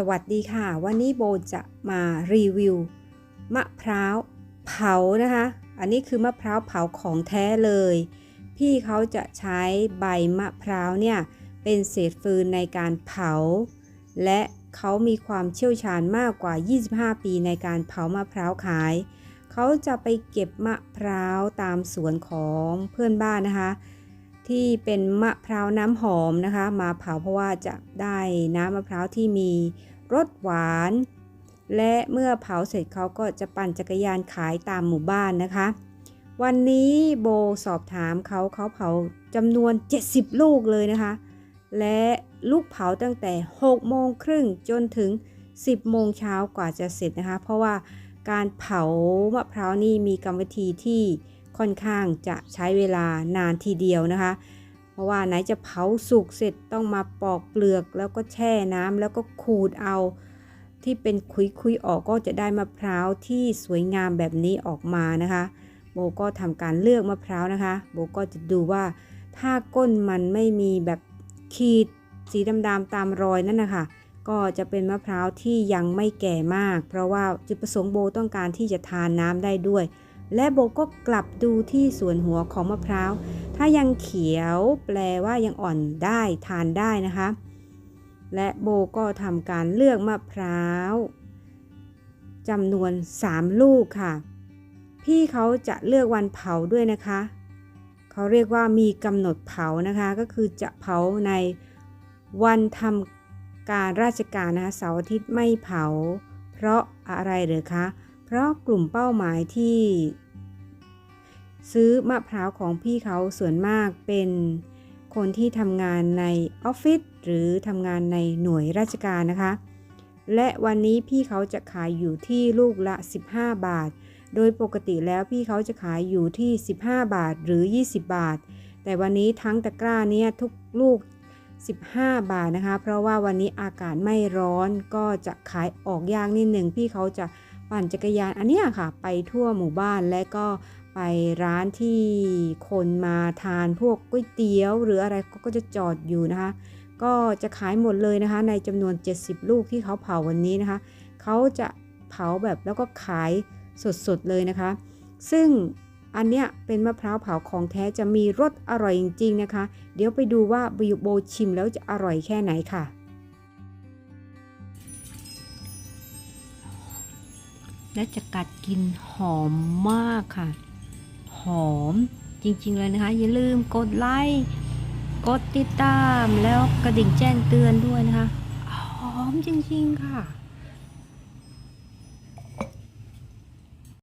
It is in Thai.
สวัสดีค่ะ วันนี้โบจะมารีวิว มะพร้าวเผานะคะ อันนี้คือมะพร้าวเผาของแท้เลย พี่เขาจะใช้ใบมะพร้าวเนี่ย เป็นเศษฟืนในการเผา และเขามีความเชี่ยวชาญมากกว่า 25 ปีในการเผามะพร้าวขาย เขาจะไปเก็บมะพร้าวตามสวนของเพื่อนบ้านนะคะ ที่เป็นมะพร้าวน้ำหอมนะคะ มาเผาเพราะว่าจะได้น้ำมะพร้าวที่มีรสหวาน และเมื่อเผาเสร็จเขาก็จะปั่นจักรยานขายตามหมู่บ้านนะคะ วันนี้โบสอบถามเขาเขาเผาจำนวน 70 ลูกเลยนะคะ และลูกเผาตั้งแต่ 6 โมงครึ่งจนถึง 10 โมงเช้ากว่าจะเสร็จนะคะ เพราะว่าการเผามะพร้าวนี่มีกรรมวิธีที่ ค่อนข้างจะใช้เวลานานทีเดียวนะคะ เพราะว่าไหนจะเผาสุกเสร็จต้องมาปอกเปลือกแล้วก็แช่น้ำแล้วก็ขูดเอา ที่เป็นคุยๆออกก็จะได้มะพร้าวที่สวยงามแบบนี้ออกมานะคะโบก็ทำการเลือกมะพร้าวนะคะ โบก็จะดูว่าถ้าก้นมันไม่มีแบบขีดสีดำๆตามรอยนั่นนะคะก็จะเป็นมะพร้าวที่ยังไม่แก่มาก เพราะว่าจุดประสงค์โบต้องการที่จะทานน้ำได้ด้วย และโบก็กลับดูที่ส่วนหัวของมะพร้าว ถ้ายังเขียวแปลว่ายังอ่อนได้ทานได้นะคะ และโบก็ทำการเลือกมะพร้าวจำนวน 3 ลูกค่ะ พี่เขาจะเลือกวันเผาด้วยนะคะ เขาเรียกว่ามีกำหนดเผานะคะ ก็คือจะเผาในวันทำการราชการนะคะเสาร์อาทิตย์ไม่เผา เพราะอะไรเหรือคะเพราะกลุ่มเป้าหมายที่ ซื้อมะพร้าวของพี่เขาส่วนมากเป็นคนที่ทำงานในออฟฟิศหรือทำงานในหน่วยราชการนะคะ และวันนี้พี่เขาจะขายอยู่ที่ลูกละ 15 บาท โดยปกติแล้วพี่เขาจะขายอยู่ที่ 15 บาทหรือ 20 บาท แต่วันนี้ทั้งตะกร้าเนี่ยทุกลูก 15 บาทนะคะ เพราะว่าวันนี้อากาศไม่ร้อนก็จะขายออกยากนิดหนึ่งพี่เขาจะ ปั่นจักรยานอันนี้ค่ะ ไปทั่วหมู่บ้านและก็ไปร้านที่คนมาทานพวกก๋วยเตี๋ยว หรืออะไรก็จะจอดอยู่นะคะ ก็จะขายหมดเลยนะคะ ในจำนวน 70 ลูกที่เขาเผาวันนี้นะคะเขาจะเผาแบบแล้วก็ขายสดๆเลยนะคะ ซึ่งอันเนี้ยเป็นมะพร้าวเผาของแท้จะมีรสอร่อยจริงๆนะคะ เดี๋ยวไปดูว่าบิโบชิมแล้วจะอร่อยแค่ไหนค่ะ และจะกัดกินหอมมากค่ะ หอมจริงๆเลยนะคะ อย่าลืมกดไลค์กดติดตามแล้วกระดิ่งแจ้งเตือนด้วยนะคะ หอมจริงๆค่ะ